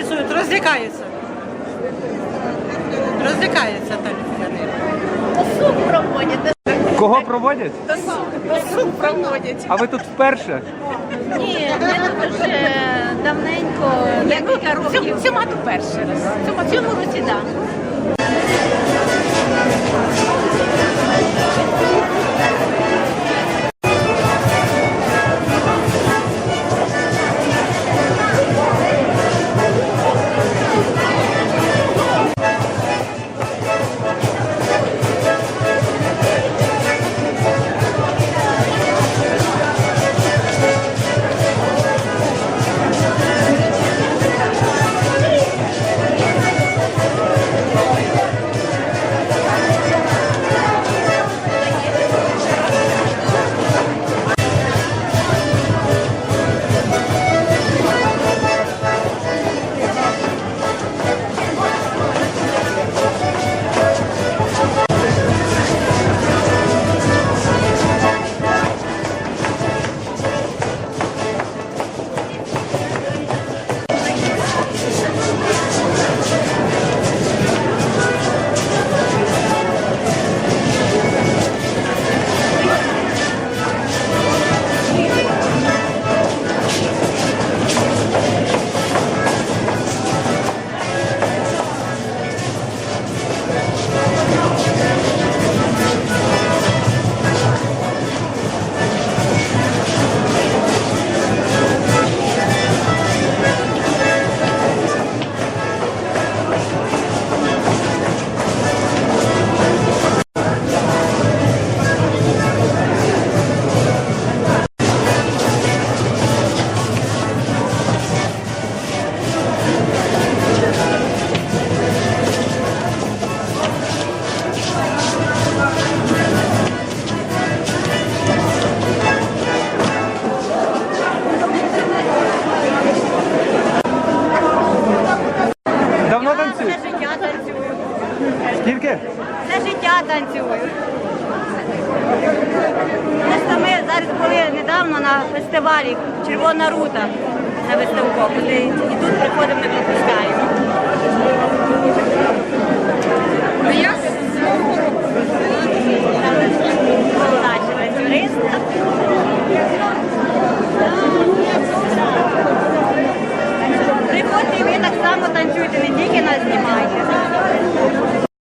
організують, розлікаються. Розлікаються пенсіонери. Суд проводять. Кого проводять? До суд, проводять. А ви тут вперше? Ні, ми тут вже давненько, ну, декілька. Цьому, цьому перший раз. Цьому, році, так. Скільки? Все життя танцюю. Просто ми зараз були недавно на фестивалі Червона рута на виставку. І тут приходимо, не пропускаємо.